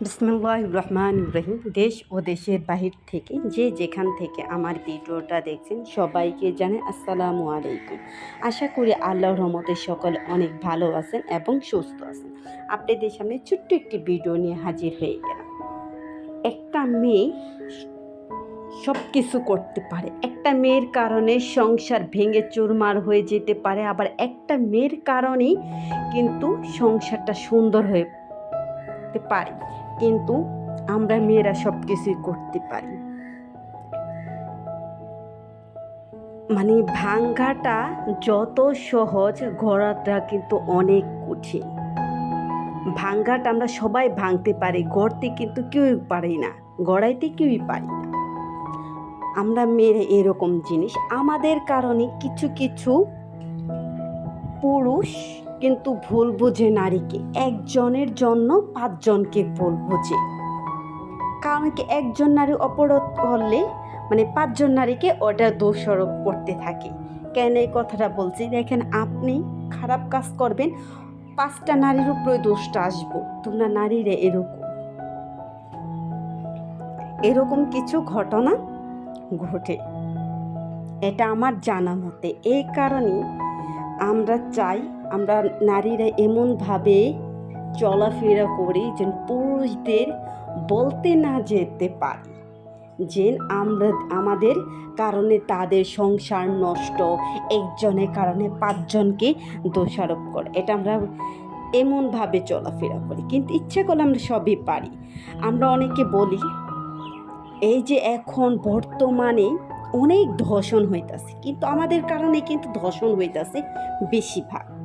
বিসমুল্লাহ রহমান রহিম। দেশ ও দেশের বাহির থেকে যে যেখান থেকে আমার ভিডিওটা দেখছেন, সবাইকে জানাই আসসালামু আলাইকুম। আশা করি আল্লাহ রহমতে সকলে অনেক ভালো আছেন এবং সুস্থ আছেন। আপনাদের সামনে ছোট্ট একটি ভিডিও নিয়ে হাজির হয়ে গেলাম। একটা মেয়ে সব কিছু করতে পারে। একটা মেয়ের কারণে সংসার ভেঙে চুরমার হয়ে যেতে পারে। আবার একটা মেয়ের কারণেই কিন্তু সংসারটা সুন্দর হয়ে পারি। কিন্তু আমরা মেয়েরা সব কিছুই করতে পারি। মানে ভাঙ্গাটা যত সহজ, গড়াটা কিন্তু অনেক কঠিন। ভাঙ্গাটা আমরা সবাই ভাঙতে পারি, গড়তে কিন্তু কেউই পারি না, গড়াইতে কেউই পারি না। আমরা মেয়ে এরকম জিনিস, আমাদের কারণে কিছু কিছু পুরুষ কিন্তু ভুল বোঝে নারীকে একজনের জন্য পাঁচজনকে ভুল বোঝে। কারণ কি একজন নারী অপরাধ করলে মানে পাঁচজন নারীকে ওটা দোষারোপ করতে থাকে। কেন এই কথাটা বলছি? দেখেন, আপনি খারাপ কাজ করবেন, পাঁচটা নারীর উপরে দোষটা আসব। তোমরা নারীরা এরকম। এরকম কিছু ঘটনা ঘটে। এটা আমার জানা মতে। এই কারণে আমরা চাই আমরা নারীরা এমনভাবে চলাফেরা করি যেন পুরুষদের বলতে না যেতে পারি। যে আমরা, আমাদের কারণে তাদের সংসার নষ্ট, একজনের কারণে পাঁচজনকে দোষারোপ করে। এটা আমরা এমনভাবে চলাফেরা করি। কিন্তু ইচ্ছে করলে আমরা সবই পারি। আমরা অনেকে বলি, এই যে এখন বর্তমানে অনেক ধর্ষণ হইতাছে, কিন্তু আমাদের কারণে কিন্তু ধর্ষণ হইতাছে বেশিরভাগ।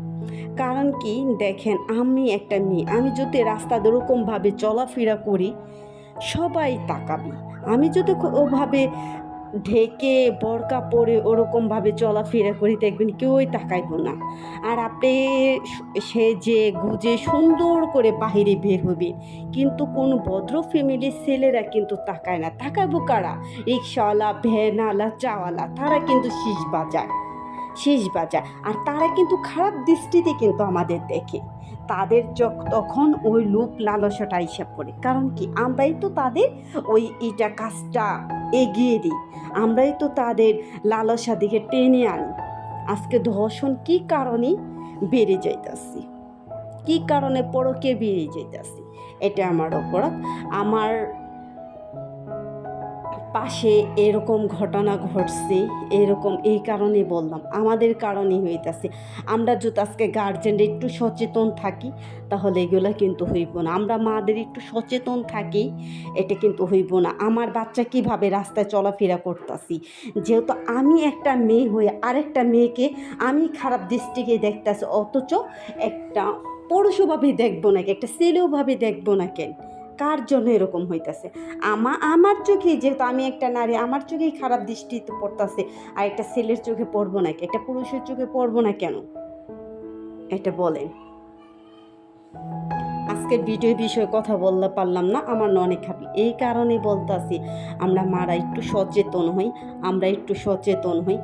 কারণ কি? দেখেন, আমি একটা মেয়ে। আমি যদি রাস্তাতে ওরকমভাবে চলাফেরা করি, সবাই তাকাবি। আমি যদি ওভাবে ঢেকে বরকা পরে ওরকমভাবে চলাফেরা করি, দেখবেন কেউই তাকাইব না। আর আপনি সে যে গুজে সুন্দর করে বাহিরে বের হবে কিন্তু কোনো ভদ্র ফ্যামিলির ছেলেরা কিন্তু তাকায় না। তাকাবো কারা? রিক্সাওয়ালা, ভ্যানওয়ালা, চাওয়ালা, তারা কিন্তু শীষ বাজায়। শীষ বাজায়। আর তারা কিন্তু খারাপ দৃষ্টিতে কিন্তু আমাদের দেখে। তাদের তখন ওই লোভ লালসাটা হিসাব করে কারণ কি? আমরাই তো তাদের ওই এটা কাজটা এগিয়ে দিই। আমরাই তো তাদের লালসা দিকে টেনে আনি। আজকে ধর্ষণ কী কারণে বেড়ে যাইতাছি? কী কারণে পরকে বেড়ে যাইতাছি? এটা আমার অপরাধ। আমার পাশে এরকম ঘটনা ঘটছে, এরকম এই কারণে বললাম, আমাদের কারণে হইতাছে। আমরা যদি আজকে গার্জেনরা একটু সচেতন থাকি, তাহলে এগুলো কিন্তু হইব না। আমরা মাদের একটু সচেতন থাকি, এটা কিন্তু হইব না। আমার বাচ্চা কীভাবে রাস্তায় চলাফেরা করতেছি? যেহেতু আমি একটা মেয়ে হয়ে আরেকটা মেয়েকে আমি খারাপ দৃষ্টিকে দেখতেছি, অথচ একটা পুরুষভাবে দেখব না একটা ছেলেওভাবে দেখব না কেন। কার জন্য এরকম হইতাছে? আমা আমার চোখে যেহেতু আমি একটা নারী, আমার চোখেই খারাপ দৃষ্টিতে পড়তাছে। আর একটা ছেলের চোখে পড়ব না একটা পুরুষের চোখে পড়ব না কেন? এটা বলেন। আজকের ভিডিও বিষয়ে কথা বলতে পারলাম না, আমার অনেক খারাপ। এই কারণে বলতাছি, আমরা মারা একটু সচেতন হই, আমরা একটু সচেতন হই,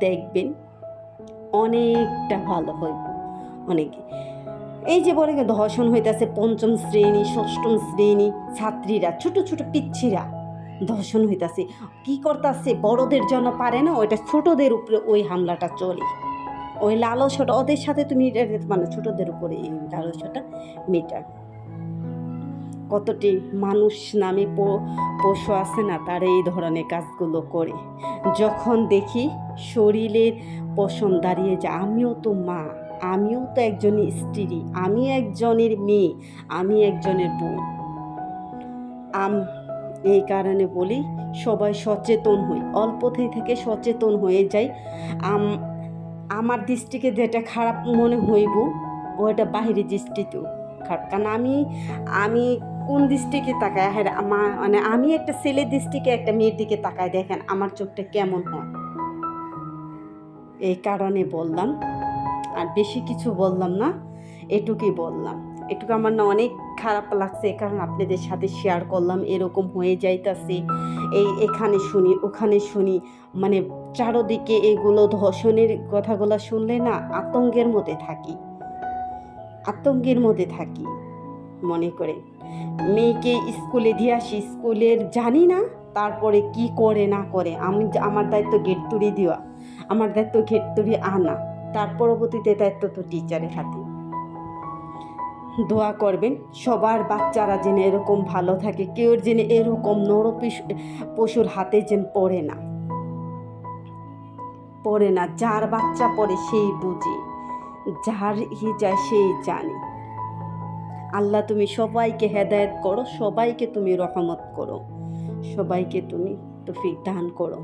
দেখবেন অনেকটা ভালো হইব। অনেক এই যে বলে ধর্ষণ হইতেছে পঞ্চম শ্রেণি, ষষ্ঠম শ্রেণি ছাত্রীরা, ছোট ছোট পিচ্ছিরা ধর্ষণ হইতাছে। কি করতেছে? বড়দের জন্য পারে না, ওইটা ছোটদের উপরে ওই হামলাটা চলে। ওই লালসাটা ওদের সাথে তুমি মানে ছোটদের উপরে এই লালসাটা মেটা কতটি মানুষ নামে পশু আছে না, তারা এই ধরনের কাজগুলো করে। যখন দেখি শরীরের পশম দাঁড়িয়ে যায়, আমিও তো মা। আমিও তো একজনের স্ত্রী, আমি একজনের মেয়ে, আমি একজনের বোন। আম, এই কারণে বলি সবাই সচেতন হই, অল্প থেকে সচেতন হয়ে যাই। আম, আমার দৃষ্টিকে যেটা খারাপ মনে হইব ওটা বাহিরের দৃষ্টিতেও খারাপ। কারণ আমি আমি কোন দৃষ্টিকে তাকায় হ্যাঁ মানে আমি একটা ছেলের দৃষ্টিকে একটা মেয়ের দিকে তাকায় দেখেন আমার চোখটা কেমন হয়। এই কারণে বললাম আর বেশি কিছু বললাম না, এটুকুই বললাম। এটুকু আমার না অনেক খারাপ লাগছে কারণ আপনাদের সাথে শেয়ার করলাম, এরকম হয়ে যাইতাছে। এই এখানে শুনি, ওখানে শুনি মানে চারোদিকে এগুলো ধর্ষণের কথাগুলো শুনলে না আতঙ্কের মধ্যে থাকি। আতঙ্কের মধ্যে থাকি, মনে করে। মেয়েকে স্কুলে দিয়ে আসি, স্কুলের জানি না তারপরে কি করে না করে, আমি আমার দায়িত্ব গেট তুড়ি দেওয়া, আমার দায়িত্ব গেট তুড়ি আনা। তার পরবর্তীতে দায়িত্ব তো টিচারের হাতে। দোয়া করবেন, সবার বাচ্চারা যেন এরকম ভালো থাকে, কেউ যেন এরকম নর পশুর হাতে যেন পড়ে না। পড়ে না, যার বাচ্চা পড়ে সেই বুঝে, যার ই যায় সেই জানে। আল্লাহ তুমি সবাইকে হেদায়েত করো, সবাইকে তুমি রহমত করো, সবাইকে তুমি তফিক দান করো।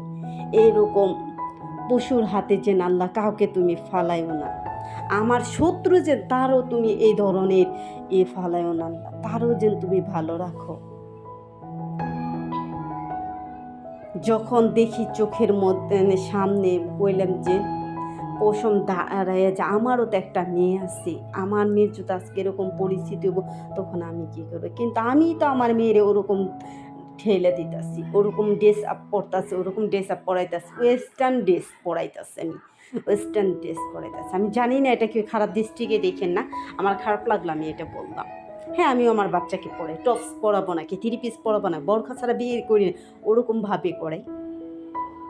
এরকম পশুর হাতে যেন আল্লাহ কাউকে তুমি ফালাইও না। আমার শত্রু যে, তারও তুমি এই ধরনের এ ফালাইও না। তারও যেন তুমি ভালো রাখো। যখন দেখি চোখের মধ্যে সামনে বললাম যে, পশম দাঁড়ায় যে, আমারও তো একটা মেয়ে আছে, আমার মেয়ের যদি আজকে এরকম পরিস্থিতি হব তখন আমি কী করব? কিন্তু আমি তো আমার মেয়ের ওরকম ঠেলে দিতেছি। ওরকম ড্রেস আপ পরতাছে, ওরকম ড্রেস আপ পরাইতেছে ওয়েস্টার্ন ড্রেস পরাইতেছে আমি ওয়েস্টার্ন ড্রেস পরাইতেছে। আমি জানি না এটা কি খারাপ দৃষ্টিকে দেখেন না, আমার খারাপ লাগল আমি এটা বললাম হ্যাঁ আমিও আমার বাচ্চাকে পড়াই টপস পরাবো না কি থ্রি পিস পরাবো না, বরখা ছাড়া বিয়ে করি না ওরকমভাবে করাই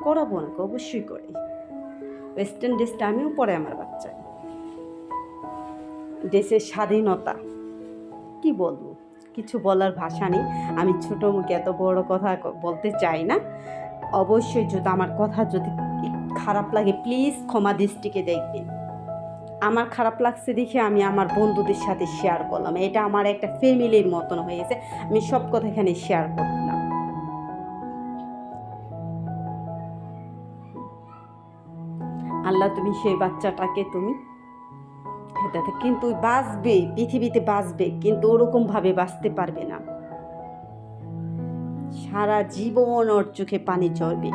করাবো না অবশ্যই করাই ওয়েস্টার্ন ড্রেসটা আমিও পরে আমার বাচ্চাকে দেশের স্বাধীনতা, কি বলব? কিছু বলার ভাষা নেই। আমি ছোটো মুখে এত বড় কথা বলতে চাই না। অবশ্যই যদি আমার কথা যদি খারাপ লাগে প্লিজ ক্ষমা দৃষ্টিকে দেখবেন। আমার খারাপ লাগছে দেখে আমি আমার বন্ধুদের সাথে শেয়ার করলাম। এটা আমার একটা ফ্যামিলির মতন হয়েছে আমি সব কথা এখানে শেয়ার করলাম। আল্লাহ তুমি সেই বাচ্চাটাকে তুমি এটাতে কিন্তু বাঁচবে, পৃথিবীতে বাঁচবে, কিন্তু ওরকমভাবে বাঁচতে পারবে না। সারা জীবন ওর চোখে পানি চলবে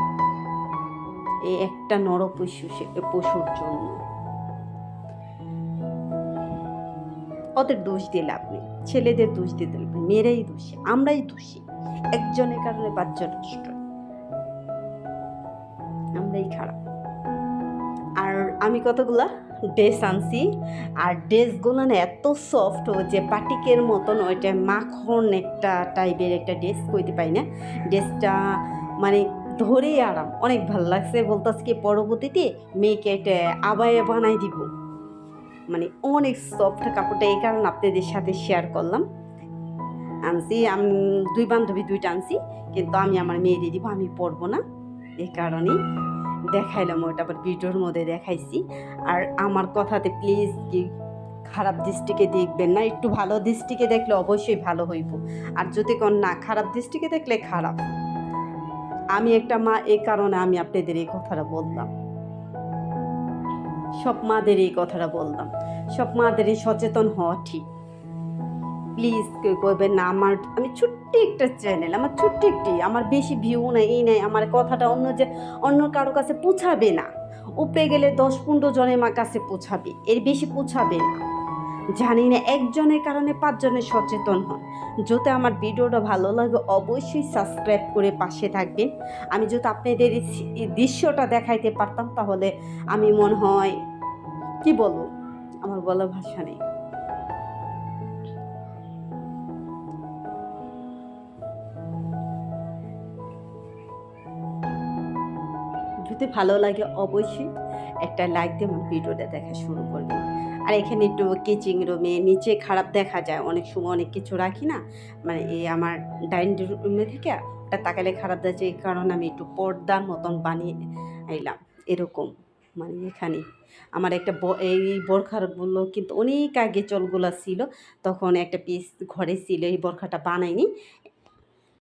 এই একটা নর পশু পশুর জন্য। ওদের দোষ দিয়ে লাভ নেই। ছেলেদের দোষ দিতে লাভ মেয়েরাই দোষী, আমরাই দোষী। একজনের কারণে বাচ্চা নষ্ট আমরাই খারাপ। আর আমি কতগুলা? ড্রেস আনছি আর ড্রেসগুলো না এত সফট যে পাটিকের মতন ওইটা মাখন একটা টাইপের একটা ড্রেস কইতে পাই না। ড্রেসটা মানে ধরেই আরাম, অনেক ভালো লাগছে। বলতেছে কি পরবর্তীতে মেয়েকে এটা আবায়ে বানাই দিব। মানে অনেক সফট কাপড়টা এই কারণে আপনাদের সাথে শেয়ার করলাম। আনছি, আমি, দুই বান্ধবী দুইটা আনছি, কিন্তু আমি আমার মেয়েরে দিব, আমি পরবো না। এই কারণেই দেখাইলাম ওটা আবার ভিডিওর মধ্যে দেখাইছি। আর আমার কথাতে প্লিজ কি খারাপ দৃষ্টিকে দেখবেন না, একটু ভালো দৃষ্টিকে দেখলে অবশ্যই ভালো হইব। আর যদি কোন না খারাপ দৃষ্টিকে দেখলে খারাপ। আমি একটা মা এই কারণে আমি আপনাদের এই কথাটা বললাম। সব মাদের এই কথাটা বললাম। সব মাদেরই সচেতন হওয়া ঠিক। প্লিজ কেউ করবেন না, আমার আমি ছোট্ট একটা চ্যানেল আমার ছোট্ট একটি, আমার বেশি ভিউ নাই, এই নাই, আমার কথাটা অন্য যে, অন্য কারও কাছে পৌঁছাবে না। উপরে গেলে দশ পনেরো জনের মা কাছে পৌঁছাবে, এর বেশি পৌঁছাবে না। জানি না, একজনের কারণে পাঁচজনের সচেতন হন। যদি আমার ভিডিওটা ভালো লাগে, অবশ্যই সাবস্ক্রাইব করে পাশে থাকবেন। আমি যদি আপনাদের দৃশ্যটা দেখাইতে পারতাম, তাহলে আমি মনে হয়, কি বলব? আমার বলার ভাষা নেই। যদি ভালো লাগে অবশ্যই একটা লাইক দিয়ে আমার ভিডিওটা দেখা শুরু করবেন আর এখানে একটু কিচিং রুমে নিচে খারাপ দেখা যায়, অনেক সময় অনেক কিছু রাখি না মানে এই আমার ডাইনিং রুমে থেকে ওটা তাকালে খারাপ যাচ্ছে এই কারণে আমি একটু পর্দার মতন বানিয়ে আইলাম, এরকম মানে এখানে। আমার একটা এই বোরখারগুলো কিন্তু অনেক আগে চলগুলো ছিল, তখন একটা পিস ঘরে ছিল, এই বোরখাটা বানাইনি